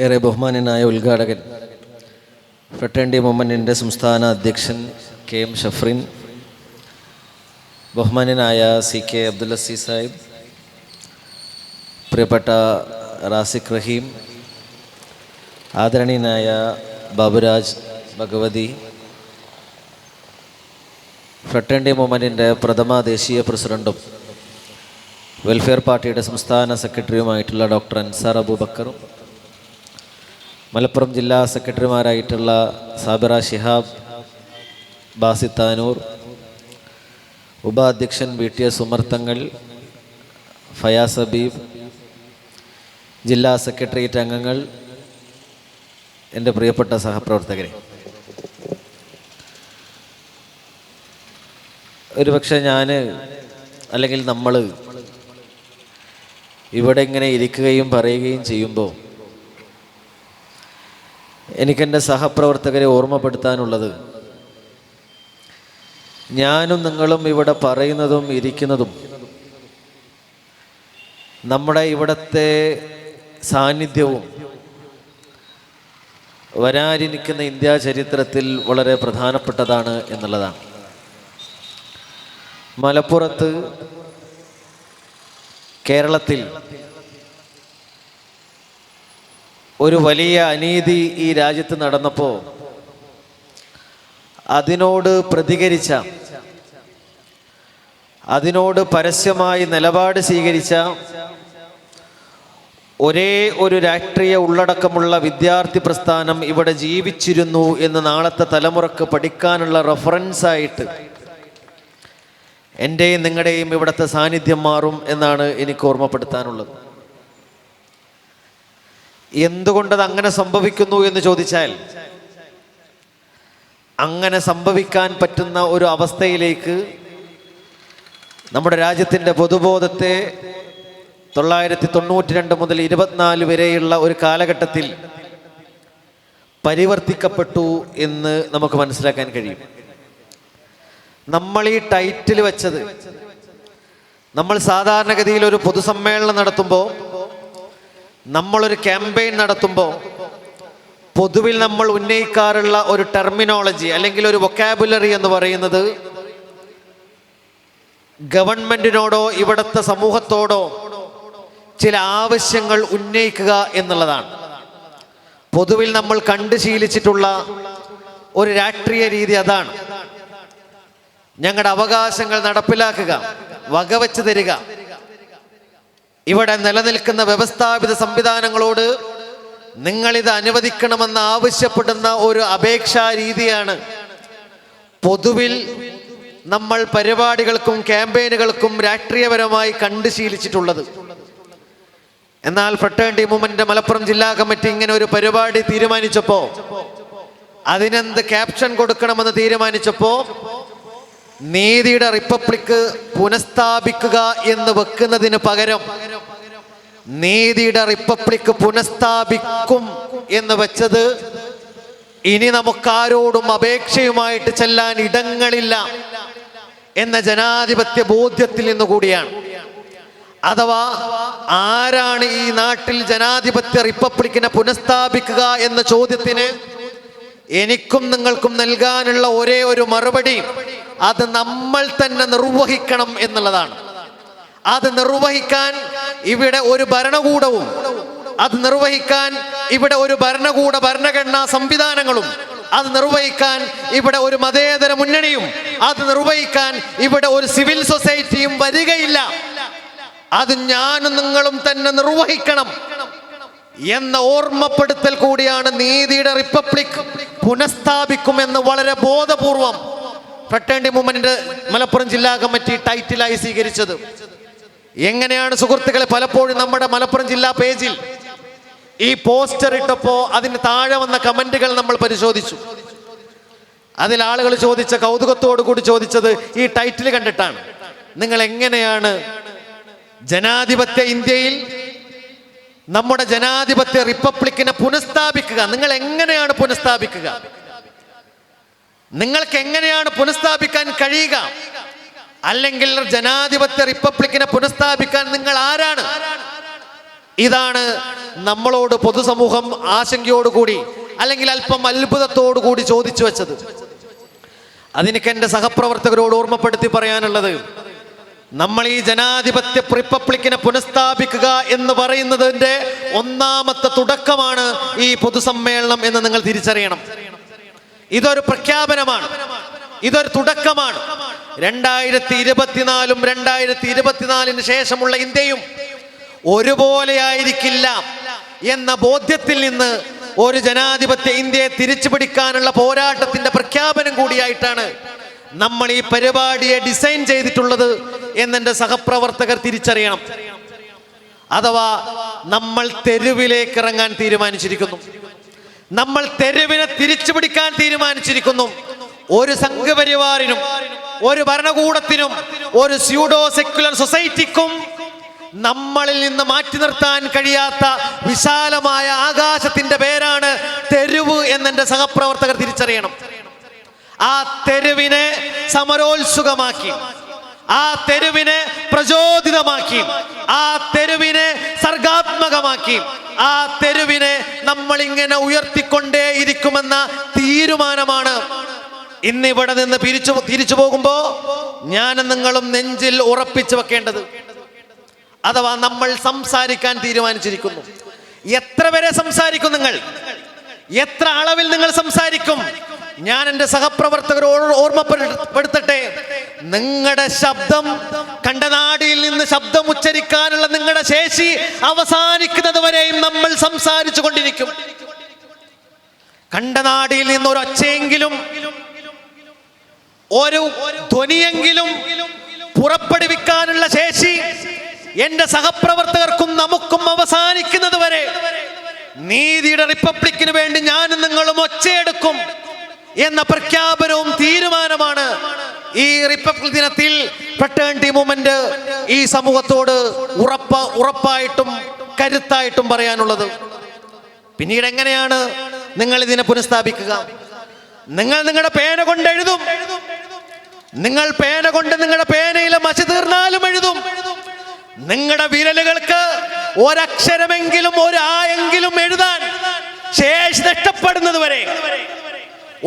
ഏറെ ബഹുമാനനായ ഉദ്ഘാടകൻ ഫ്രട്ടേണ്ടി മൊമ്മനിന്റെ സംസ്ഥാന അധ്യക്ഷൻ കെ എം ഷഫ്രിൻ ബഹുമാനനായ സി കെ അബ്ദുൽ സാഹിബ് പ്രിയപ്പെട്ട റാസിഖ് റഹീം ആദരണീയനായ ബാബുരാജ് ഭഗവതി ഫ്രട്ടേണ്ടി മൊമ്മനിന്റെ പ്രഥമ ദേശീയ പ്രസിഡന്റും വെൽഫെയർ പാർട്ടിയുടെ സംസ്ഥാന സെക്രട്ടറിയുമായിട്ടുള്ള ഡോക്ടർ അൻസാർ അബൂബക്കറും മലപ്പുറം ജില്ലാ സെക്രട്ടറിമാരായിട്ടുള്ള സാബിറ ശിഹാബ് ബാസിത്താനൂർ ഉപാധ്യക്ഷൻ V T S ഉമർത്തങ്ങൾ Fayas Habib ജില്ലാ സെക്രട്ടേറിയറ്റ് അംഗങ്ങൾ എന്റെ പ്രിയപ്പെട്ട സഹപ്രവർത്തകരെ. ഒരുപക്ഷെ ഞാൻ അല്ലെങ്കിൽ നമ്മൾ ഇവിടെ ഇങ്ങനെ ഇരിക്കുകയും പറയുകയും ചെയ്യുമ്പോൾ എനിക്കെന്റെ സഹപ്രവർത്തകരെ ഓർമ്മപ്പെടുത്താനുള്ളത്. ഞാനും നിങ്ങളും ഇവിടെ പറയുന്നതും ഇരിക്കുന്നതും നമ്മുടെ ഇവിടത്തെ സാന്നിധ്യവും വരാനിരിക്കുന്ന ഇന്ത്യ ചരിത്രത്തിൽ വളരെ പ്രധാനപ്പെട്ടതാണ് എന്നുള്ളതാണ്. മലപ്പുറത്ത് കേരളത്തിൽ ഒരു വലിയ അനീതി ഈ രാജ്യത്ത് നടന്നപ്പോൾ അതിനോട് പ്രതികരിച്ച അതിനോട് പരസ്യമായി നിലപാട് സ്വീകരിച്ച ഒരേ ഒരു രാഷ്ട്രീയ ഉള്ളടക്കമുള്ള വിദ്യാർത്ഥി പ്രസ്ഥാനം ഇവിടെ ജീവിച്ചിരുന്നു എന്ന് നാളത്തെ തലമുറയ്ക്ക് പഠിക്കാനുള്ള റെഫറൻസായിട്ട് എന്റെയും നിങ്ങളുടെയും ഇവിടുത്തെ സാന്നിധ്യം മാറും എന്നാണ് എനിക്ക് ഓർമ്മപ്പെടുത്താനുള്ളത്. എന്തുകൊണ്ടത് അങ്ങനെ സംഭവിക്കുന്നു എന്ന് ചോദിച്ചാൽ അങ്ങനെ സംഭവിക്കാൻ പറ്റുന്ന ഒരു അവസ്ഥയിലേക്ക് നമ്മുടെ രാജ്യത്തിന്റെ പൊതുബോധത്തെ തൊള്ളായിരത്തി തൊണ്ണൂറ്റി രണ്ട് മുതൽ ഇരുപത്തിനാല് വരെയുള്ള ഒരു കാലഘട്ടത്തിൽ പരിവർത്തിക്കപ്പെട്ടു എന്ന് നമുക്ക് മനസ്സിലാക്കാൻ കഴിയും. നമ്മൾ ഈ ടൈറ്റിൽ വെച്ചത് നമ്മൾ സാധാരണഗതിയിൽ ഒരു പൊതുസമ്മേളനം നടത്തുമ്പോൾ നമ്മളൊരു ക്യാമ്പയിൻ നടത്തുമ്പോൾ പൊതുവിൽ നമ്മൾ ഉന്നയിക്കാറുള്ള ഒരു ടെർമിനോളജി അല്ലെങ്കിൽ ഒരു വൊക്കാബുലറി എന്ന് പറയുന്നത് ഗവൺമെന്റിനോടോ ഇവിടുത്തെ സമൂഹത്തോടോ ചില ആവശ്യങ്ങൾ ഉന്നയിക്കുക എന്നുള്ളതാണ്. പൊതുവിൽ നമ്മൾ കണ്ടു ശീലിച്ചിട്ടുള്ള ഒരു രാഷ്ട്രീയ രീതി അതാണ്. ഞങ്ങളുടെ അവകാശങ്ങൾ നടപ്പിലാക്കുക വകവെച്ച് തരിക. ഇവിടെ നിലനിൽക്കുന്ന വ്യവസ്ഥാപിത സംവിധാനങ്ങളോട് നിങ്ങളിത് അനുവദിക്കണമെന്ന് ആവശ്യപ്പെടുന്ന ഒരു അപേക്ഷാ രീതിയാണ്. പൊതുവിൽ നമ്മൾ പരിപാടികൾക്കും ക്യാമ്പയിനുകൾക്കും രാഷ്ട്രീയപരമായി കണ്ടു ശീലിച്ചിട്ടുള്ളത്. എന്നാൽ ഫ്രട്ടേണ്ടി മൂവ്മെന്റ് മലപ്പുറം ജില്ലാ കമ്മിറ്റി ഇങ്ങനെ ഒരു പരിപാടി തീരുമാനിച്ചപ്പോ അതിനെന്ത് ക്യാപ്ഷൻ കൊടുക്കണമെന്ന് തീരുമാനിച്ചപ്പോ നീതിയുടെ റിപ്പബ്ലിക് പുനഃസ്ഥാപിക്കുക എന്ന് വെക്കുന്നതിന് പകരം നീതിയുടെ റിപ്പബ്ലിക് പുനഃസ്ഥാപിക്കും എന്ന് വെച്ചത് ഇനി നമുക്കാരോടും അപേക്ഷയുമായിട്ട് ചെല്ലാൻ ഇടങ്ങളില്ല എന്ന ജനാധിപത്യ ബോധ്യത്തിൽ നിന്ന് കൂടിയാണ് അഥവാ ആരാണ് ഈ നാട്ടിൽ ജനാധിപത്യ റിപ്പബ്ലിക്കിനെ പുനഃസ്ഥാപിക്കുക എന്ന ചോദ്യത്തിന് എനിക്കും നിങ്ങൾക്കും നൽകാനുള്ള ഒരേ ഒരു മറുപടി അത് നമ്മൾ തന്നെ നിർവഹിക്കണം എന്നുള്ളതാണ്. അത് നിർവഹിക്കാൻ ഇവിടെ ഒരു ഭരണകൂടവും അത് നിർവഹിക്കാൻ ഇവിടെ ഒരു ഭരണകൂട ഭരണഘടനാ സംവിധാനങ്ങളും അത് നിർവഹിക്കാൻ ഇവിടെ ഒരു മതേതര മുന്നണിയും അത് നിർവഹിക്കാൻ ഇവിടെ ഒരു സിവിൽ സൊസൈറ്റിയും വരികയില്ല. അത് ഞാനും നിങ്ങളും തന്നെ നിർവഹിക്കണം എന്ന ഓർമ്മപ്പെടുത്തൽ കൂടിയാണ് നീതിയുടെ റിപ്പബ്ലിക് പുനഃസ്ഥാപിക്കുമെന്ന് വളരെ ബോധപൂർവം ഫ്രട്ടേണ്ടി മൂവ്മെന്റിന്റെ മലപ്പുറം ജില്ലാ കമ്മിറ്റി ടൈറ്റിലായി സ്വീകരിച്ചത്. എങ്ങനെയാണ് സുഹൃത്തുക്കളെ പലപ്പോഴും നമ്മുടെ മലപ്പുറം ജില്ലാ പേജിൽ ഈ പോസ്റ്റർ ഇട്ടപ്പോ അതിന് താഴെ വന്ന കമന്റുകൾ നമ്മൾ പരിശോധിച്ചു. അതിൽ ആളുകൾ ചോദിച്ച കൗതുകത്തോടു കൂടി ചോദിച്ചത് ഈ ടൈറ്റിൽ കണ്ടിട്ടാണ്. നിങ്ങൾ എങ്ങനെയാണ് ജനാധിപത്യ ഇന്ത്യയിൽ നമ്മുടെ ജനാധിപത്യ റിപ്പബ്ലിക്കിനെ പുനഃസ്ഥാപിക്കുക? നിങ്ങൾ എങ്ങനെയാണ് പുനഃസ്ഥാപിക്കുക? നിങ്ങൾക്ക് എങ്ങനെയാണ് പുനഃസ്ഥാപിക്കാൻ കഴിയുക? അല്ലെങ്കിൽ ജനാധിപത്യ റിപ്പബ്ലിക്കിനെ പുനഃസ്ഥാപിക്കാൻ നിങ്ങൾ ആരാണ്? ഇതാണ് നമ്മളോട് പൊതുസമൂഹം ആശങ്കയോടുകൂടി അല്ലെങ്കിൽ അല്പം അത്ഭുതത്തോടു കൂടി ചോദിച്ചു വെച്ചത്. അതിനൊക്കെ എന്റെ സഹപ്രവർത്തകരോട് ഓർമ്മപ്പെടുത്തി പറയാനുള്ളത് നമ്മൾ ഈ ജനാധിപത്യ റിപ്പബ്ലിക്കിനെ പുനഃസ്ഥാപിക്കുക എന്ന് പറയുന്നതിന്റെ ഒന്നാമത്തെ തുടക്കമാണ് ഈ പൊതുസമ്മേളനം എന്ന് നിങ്ങൾ തിരിച്ചറിയണം. ഇതൊരു പ്രഖ്യാപനമാണ്. ഇതൊരു തുടക്കമാണ്. രണ്ടായിരത്തി ഇരുപത്തിനാലും രണ്ടായിരത്തി ഇരുപത്തിനാലിന് ശേഷമുള്ള ഇന്ത്യയും ഒരുപോലെയായിരിക്കില്ല എന്ന ബോധ്യത്തിൽ നിന്ന് ഒരു ജനാധിപത്യ ഇന്ത്യയെ തിരിച്ചു പിടിക്കാനുള്ള പോരാട്ടത്തിന്റെ പ്രഖ്യാപനം കൂടിയായിട്ടാണ് നമ്മൾ ഈ പരിപാടിയെ ഡിസൈൻ ചെയ്തിട്ടുള്ളത് എന്നെന്റെ സഹപ്രവർത്തകർ തിരിച്ചറിയണം. അഥവാ നമ്മൾ തെരുവിലേക്ക് ഇറങ്ങാൻ തീരുമാനിച്ചിരിക്കുന്നു. നമ്മൾ തെരുവിനെ തിരിച്ചു പിടിക്കാൻ തീരുമാനിച്ചിരിക്കുന്നു. ഒരു സംഘപരിവാറിനും ഒരു ഭരണകൂടത്തിനും ഒരു സ്യൂഡോ സെക്യുലർ സൊസൈറ്റിക്കും നമ്മളിൽ നിന്ന് മാറ്റി നിർത്താൻ കഴിയാത്ത വിശാലമായ ആകാശത്തിന്റെ പേരാണ് തെരുവ് എന്നെന്റെ സഹപ്രവർത്തകർ തിരിച്ചറിയണം. ആ തെരുവിനെ സമരോത്സുകമാക്കി ആ തെരുവിനെ പ്രചോദിതമാക്കി ആ തെരുവിനെ സർഗാത്മകമാക്കി ആ തെരുവിനെ നമ്മളിങ്ങനെ ഉയർത്തിക്കൊണ്ടേയിരിക്കുമെന്ന തീരുമാനമാണ് ഇന്ന് ഇവിടെ നിന്ന് പിരിച്ചു തിരിച്ചു പോകുമ്പോ ഞാനും നിങ്ങളും നെഞ്ചിൽ ഉറപ്പിച്ചു വെക്കേണ്ടത്. അഥവാ നമ്മൾ സംസാരിക്കാൻ തീരുമാനിച്ചിരിക്കുന്നു. എത്ര വരെ സംസാരിക്കും നിങ്ങൾ? എത്ര അളവിൽ നിങ്ങൾ സംസാരിക്കും? ഞാൻ എന്റെ സഹപ്രവർത്തകരോട് ഓർമ്മപ്പെടുത്തട്ടെ. നിങ്ങളുടെ ശബ്ദം കണ്ടനാടിയിൽ നിന്ന് ശബ്ദം ഉച്ചരിക്കാനുള്ള നിങ്ങളുടെ ശേഷി അവസാനിക്കുന്നത് വരെയും നമ്മൾ സംസാരിച്ചു കൊണ്ടിരിക്കും. കണ്ടനാടിയിൽ നിന്ന് ഒരു ഒച്ചയെങ്കിലും ഒരു ധ്വനിയെങ്കിലും പുറപ്പെടുവിക്കാനുള്ള ശേഷി എന്റെ സഹപ്രവർത്തകർക്കും നമുക്കും അവസാനിക്കുന്നത് വരെ നീതിയുടെ റിപ്പബ്ലിക്കിന് വേണ്ടി ഞാനും നിങ്ങളും ഒച്ചയെടുക്കും എന്ന പ്രഖ്യാപനവും തീരുമാനമാണ് ഈ റിപ്പബ്ലിക് ദിനത്തിൽ ഫ്രട്ടേണിറ്റി മൂവ്മെന്റ് ഈ സമൂഹത്തോട് ഉറപ്പ ഉറപ്പായിട്ടും കരുത്തായിട്ടും പറയാനുള്ളത്. പിന്നീട് എങ്ങനെയാണ് നിങ്ങൾ ഇതിനെ പുനഃസ്ഥാപിക്കുക? നിങ്ങൾ നിങ്ങളുടെ പേന കൊണ്ട് എഴുതും. നിങ്ങൾ പേന കൊണ്ട് നിങ്ങളുടെ പേനയിലെ മഷി തീർന്നാലും എഴുതും. നിങ്ങളുടെ വിരലുകൾക്ക് ഒരക്ഷരമെങ്കിലും ഒരായെങ്കിലും എഴുതാൻ ശേഷി നഷ്ടപ്പെടുന്നത് വരെ.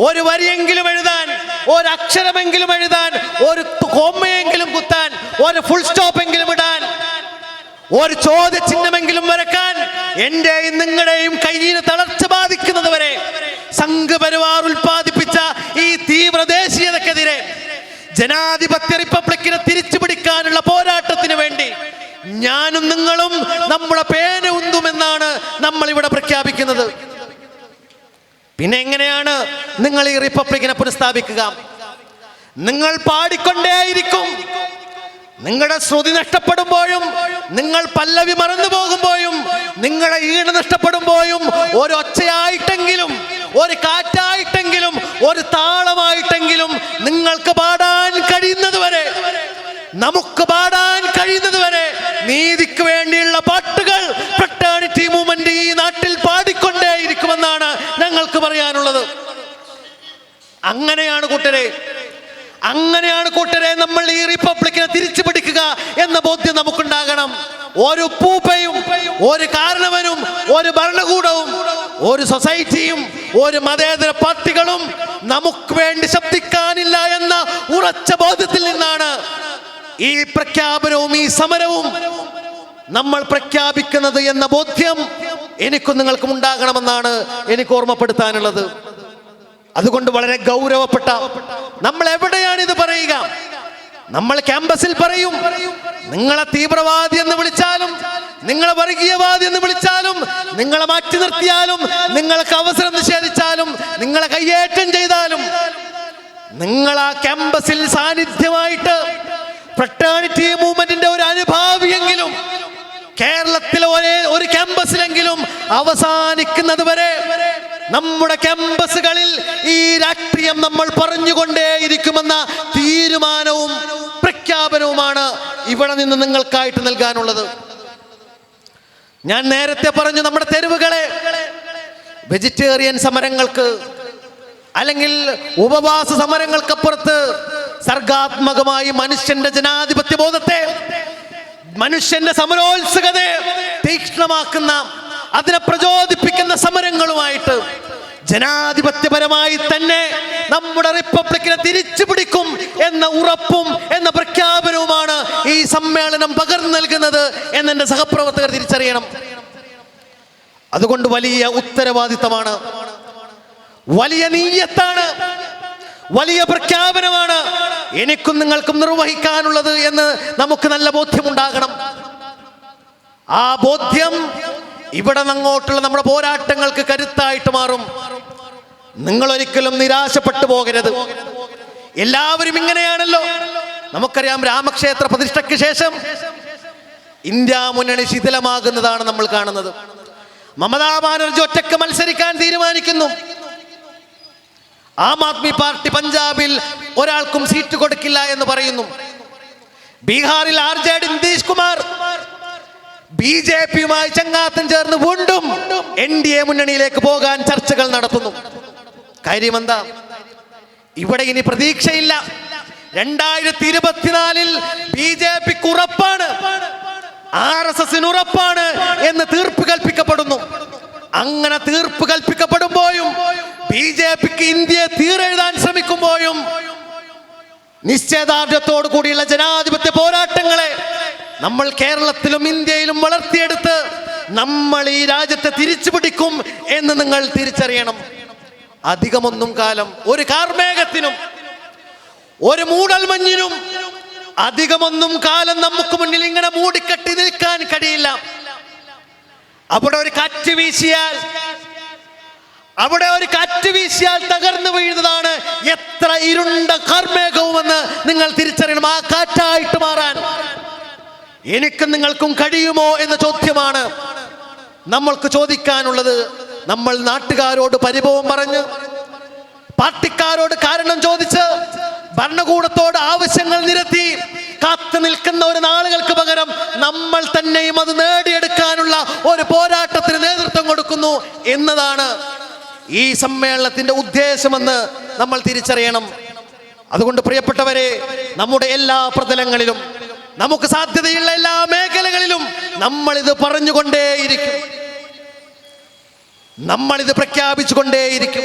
ഒരു വരിയെങ്കിലും എഴുതാൻ ഒരക്ഷരമെങ്കിലും എഴുതാൻ ഒരു കോമയെങ്കിലും കുത്താൻ ഒരു ഫുൾ സ്റ്റോപ്പ് എങ്കിലും ഇടാൻ ഒരു ചോദ്യചിഹ്നമെങ്കിലും വരക്കാൻ എന്റെയും നിങ്ങളുടെയും കയ്യിന് തളർച്ച ബാധിക്കുന്നത് വരെ. സംഘപരിവാർ ഉൽപ്പാദിപ്പിച്ച ഈ തീവ്രദേശീയതക്കെതിരെ ജനാധിപത്യ റിപ്പബ്ലിക്കിനെ തിരിച്ചു പിടിക്കാനുള്ള പോരാട്ടത്തിന് വേണ്ടി ഞാനും നിങ്ങളും നമ്മുടെ പേന ഉന്തുമെന്നാണ് നമ്മൾ ഇവിടെ പ്രഖ്യാപിക്കുന്നത്. പിന്നെ എങ്ങനെയാണ് നിങ്ങൾ ഈ റിപ്പബ്ലിക്കിനെ പുനഃസ്ഥാപിക്കുക? നിങ്ങൾ പാടിക്കൊണ്ടേയിരിക്കും. നിങ്ങളുടെ ശ്രുതി നഷ്ടപ്പെടുമ്പോഴും നിങ്ങൾ പല്ലവി മറന്നു പോകുമ്പോഴും നിങ്ങളെ ഈട് നഷ്ടപ്പെടുമ്പോഴും ഒരൊച്ചയായിട്ടെങ്കിലും ഒരു കാറ്റായിട്ടെങ്കിലും ഒരു താളമായിട്ടെങ്കിലും നിങ്ങൾക്ക് പാടാൻ കഴിയുന്നത് വരെ നമുക്ക് പാടാൻ കഴിയുന്നത് വരെ നീതിക്ക് വേണ്ടിയുള്ള പാട്ടുകൾ ഫ്രട്ടേണിറ്റി മൂവ്മെന്റ് ഈ നാട്ടിൽ പാടിക്കൊണ്ടേയിരിക്കുമെന്നാണ് ഞങ്ങൾക്ക് പറയാനുള്ളത്. അങ്ങനെയാണ് കൂട്ടരെ അങ്ങനെയാണ് കൂട്ടരെ നമ്മൾ ഈ റിപ്പബ്ലിക്കിനെ തിരിച്ചു പിടിക്കുക എന്ന ബോധ്യം നമുക്കുണ്ടാകണം. ഒരു പൂപ്പയും ഒരു കാരണവനും ഒരു ഭരണകൂടവും ഒരു സൊസൈറ്റിയും ഒരു മതേതര പാർട്ടികളും നമുക്ക് വേണ്ടി ശബ്ദിക്കാനില്ല എന്ന ഉറച്ച ബോധ്യത്തിൽ നിന്നാണ് ഈ പ്രഖ്യാപനവും ഈ സമരവും നമ്മൾ പ്രഖ്യാപിക്കുന്നത് എന്ന ബോധ്യം എനിക്കും നിങ്ങൾക്കും ഉണ്ടാകണമെന്നാണ് എനിക്ക് ഓർമ്മപ്പെടുത്താനുള്ളത്. അതുകൊണ്ട് വളരെ ഗൗരവപ്പെട്ട നമ്മൾ എവിടെയാണ് ഇത് പറയുക? നമ്മൾ ക്യാമ്പസിൽ പറയും നിങ്ങളെ തീവ്രവാദി എന്ന് വിളിച്ചാലും നിങ്ങളെ വർഗീയവാദി എന്ന് വിളിച്ചാലും നിങ്ങളെ മാറ്റി നിർത്തിയാലും നിങ്ങൾക്ക് അവസരം നിഷേധിച്ചാലും നിങ്ങളെ കയ്യേറ്റം ചെയ്താലും നിങ്ങൾ ആ ക്യാമ്പസിൽ സാന്നിധ്യമായിട്ട് ഫ്രട്ടേണിറ്റി മൂവ്മെന്റിന്റെ ഒരു അനുഭാവിയെങ്കിലും കേരളത്തിലെ ഒരേ ഒരു ക്യാമ്പസിലെങ്കിലും അവസാനിക്കുന്നത് വരെ നമ്മുടെ ക്യാമ്പസുകളിൽ ഈ രാഷ്ട്രീയം നമ്മൾ പറഞ്ഞുകൊണ്ടേയിരിക്കുമെന്ന തീരുമാനവും പ്രഖ്യാപനവുമാണ് ഇവിടെ നിന്ന് നിങ്ങൾക്കായിട്ട് നൽകാനുള്ളത്. ഞാൻ നേരത്തെ പറഞ്ഞു നമ്മുടെ തെരുവുകളെ വെജിറ്റേറിയൻ സമരങ്ങൾക്ക് അല്ലെങ്കിൽ ഉപവാസ സമരങ്ങൾക്കപ്പുറത്ത് സർഗാത്മകമായി മനുഷ്യന്റെ ജനാധിപത്യ ബോധത്തെ മനുഷ്യന്റെ സമരോത്സുകതയെ തീക്ഷ്ണമാക്കുന്ന അതിനെ പ്രചോദിപ്പിക്കുന്ന സമരങ്ങളുമായിട്ട് ജനാധിപത്യപരമായി തന്നെ നമ്മുടെ റിപ്പബ്ലിക്കിനെ തിരിച്ചു പിടിക്കും എന്ന ഉറപ്പും എന്ന പ്രഖ്യാപനവുമാണ് ഈ സമ്മേളനം പകർന്നു നൽകുന്നത് എന്നെന്റെ സഹപ്രവർത്തകർ തിരിച്ചറിയണം. അതുകൊണ്ട് വലിയ ഉത്തരവാദിത്തമാണ് വലിയ നീയത്താണ് വലിയ പ്രഖ്യാപനമാണ്. എനിക്കും നിങ്ങൾക്കും നിർവഹിക്കാനുള്ളത് എന്ന് നമുക്ക് നല്ല ബോധ്യമുണ്ടാകണം. ആ ബോധ്യം ഇവിടെ നിന്നങ്ങോട്ടുള്ള നമ്മുടെ പോരാട്ടങ്ങൾക്ക് കരുത്തായിട്ട് മാറും. നിങ്ങൾ ഒരിക്കലും നിരാശപ്പെട്ടു പോകരുത്. എല്ലാവരും ഇങ്ങനെയാണല്ലോ. നമുക്കറിയാം രാമക്ഷേത്ര പ്രതിഷ്ഠയ്ക്ക് ശേഷം ഇന്ത്യ മുന്നണി ശിഥിലമാകുന്നതാണ് നമ്മൾ കാണുന്നത്. മമതാ ബാനർജി ഒറ്റയ്ക്ക് മത്സരിക്കാൻ തീരുമാനിക്കുന്നു. ആം ആദ്മി പാർട്ടി പഞ്ചാബിൽ ഒരാൾക്കും സീറ്റ് കൊടുക്കില്ല എന്ന് പറയുന്നു. ബീഹാറിൽ R J D Nitish Kumar B J പിയുമായി ചങ്ങാത്തം ചേർന്ന് വീണ്ടും എൻ ഡി എ മുന്നണിയിലേക്ക് പോകാൻ ചർച്ചകൾ നടത്തുന്നു. കാര്യം എന്താ ഇവിടെ ഇനി പ്രതീക്ഷയില്ല. രണ്ടായിരത്തി ഇരുപത്തിനാലിൽ ബി ജെ പിക്ക് ഉറപ്പാണ്. ആർ എസ് എസിന് ഉറപ്പാണ് എന്ന് തീർപ്പ് കൽപ്പിക്കപ്പെടുന്നു. അങ്ങനെ തീർപ്പ് കൽപ്പിക്കപ്പെടുമ്പോഴും ജെ പിക്ക് ഇന്ത്യയെ തീരെഴുതാൻ ശ്രമിക്കുമ്പോഴും നിശ്ചയദാർഢ്യത്തോടു കൂടിയുള്ള ജനാധിപത്യ പോരാട്ടങ്ങളെ നമ്മൾ കേരളത്തിലും ഇന്ത്യയിലും വളർത്തിയെടുത്ത് നമ്മൾ ഈ രാജ്യത്തെ തിരിച്ചു പിടിക്കും എന്ന് നിങ്ങൾ തിരിച്ചറിയണം. അധികമൊന്നും കാലം ഒരു കാർമേഘത്തിനും ഒരു മൂടൽമഞ്ഞിനും അധികമൊന്നും കാലം നമുക്ക് മുന്നിൽ ഇങ്ങനെ മൂടിക്കെട്ടി നിൽക്കാൻ കഴിയില്ല. അവിടെ ഒരു കാറ്റ് വീശിയാൽ അവിടെ ഒരു കാറ്റ് വീശിയാൽ തകർന്നു വീഴുന്നതാണ് എത്ര ഇരുണ്ട കർമ്മേകവുമെന്ന് നിങ്ങൾ തിരിച്ചറിയണം. ആ കാറ്റായിട്ട് മാറാൻ. എനിക്കും നിങ്ങൾക്കും കഴിയുമോ എന്ന ചോദ്യമാണ് നമ്മൾക്ക് ചോദിക്കാനുള്ളത്. നമ്മൾ നാട്ടുകാരോട് പരിഭവം പറഞ്ഞ് പാർട്ടിക്കാരോട് കാരണം ചോദിച്ച് ഭരണകൂടത്തോട് ആവശ്യങ്ങൾ നിരത്തി കാത്തു നിൽക്കുന്ന ഒരു നാളുകൾക്ക് പകരം നമ്മൾ തന്നെയും അത് നേടിയെടുക്കാനുള്ള ഒരു പോരാട്ടത്തിന് നേതൃത്വം കൊടുക്കുന്നു എന്നതാണ് ഈ സമ്മേളനത്തിന്റെ ഉദ്ദേശമെന്ന് നമ്മൾ തിരിച്ചറിയണം. അതുകൊണ്ട് പ്രിയപ്പെട്ടവരെ നമ്മുടെ എല്ലാ പ്രതലങ്ങളിലും നമുക്ക് സാധ്യതയുള്ള എല്ലാ മേഖലകളിലും നമ്മൾ ഇത് പറഞ്ഞുകൊണ്ടേയിരിക്കും. നമ്മൾ ഇത് പ്രഖ്യാപിച്ചുകൊണ്ടേയിരിക്കും.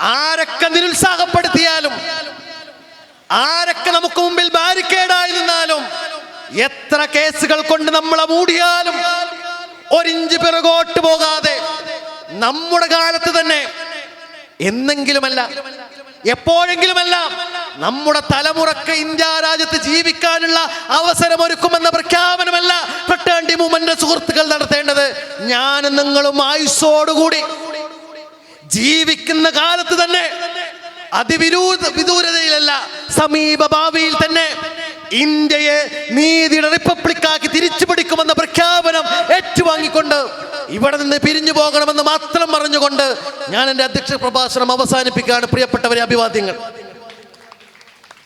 ആരൊക്കെ നിരുത്സാഹപ്പെടുത്തിയാലും ആരൊക്കെ നമുക്ക് മുമ്പിൽ ബാരിക്കേഡായി നിന്നാലും എത്ര കേസുകൾ കൊണ്ട് നമ്മളെ മൂടിയാലും ഒരിഞ്ച് പിറകോട്ട് പോകാതെ നമ്മുടെ കാലത്ത് തന്നെ എന്നെങ്കിലുമല്ല എപ്പോഴെങ്കിലുമല്ല നമ്മുടെ തലമുറയ്ക്ക് ഇന്ത്യ രാജ്യത്ത് ജീവിക്കാനുള്ള അവസരമൊരുക്കുമെന്ന പ്രഖ്യാപനമല്ല പ്രട്ടാണ്ടി മൂവ്മെന്റ് സുഹൃത്തുക്കൾ നടത്തേണ്ടത്. ഞാനും നിങ്ങളും ആയുസ്സോടുകൂടി ജീവിക്കുന്ന കാലത്ത് തന്നെ അതിവിരൂത വിദൂരതയിലല്ല സമീപ ഭാവിയിൽ തന്നെ ഇന്ത്യയെ നീതിയുടെ റിപ്പബ്ലിക്കാക്കി തിരിച്ചു പിടിക്കുമെന്ന പ്രഖ്യാപനം ഏറ്റുവാങ്ങിക്കൊണ്ട് ഇവിടെ നിന്ന് പിരിഞ്ഞു പോകണമെന്ന് മാത്രം പറഞ്ഞുകൊണ്ട് ഞാൻ എന്റെ അധ്യക്ഷ പ്രഭാഷണം അവസാനിപ്പിക്കുകയാണ്. പ്രിയപ്പെട്ടവരെ അഭിവാദ്യങ്ങൾ.